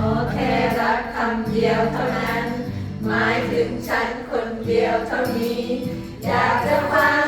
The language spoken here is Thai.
ขอแค่รักคำเดียวเท่านั้น หมายถึงฉันคนเดียวเท่านี้ อยากจะฟัง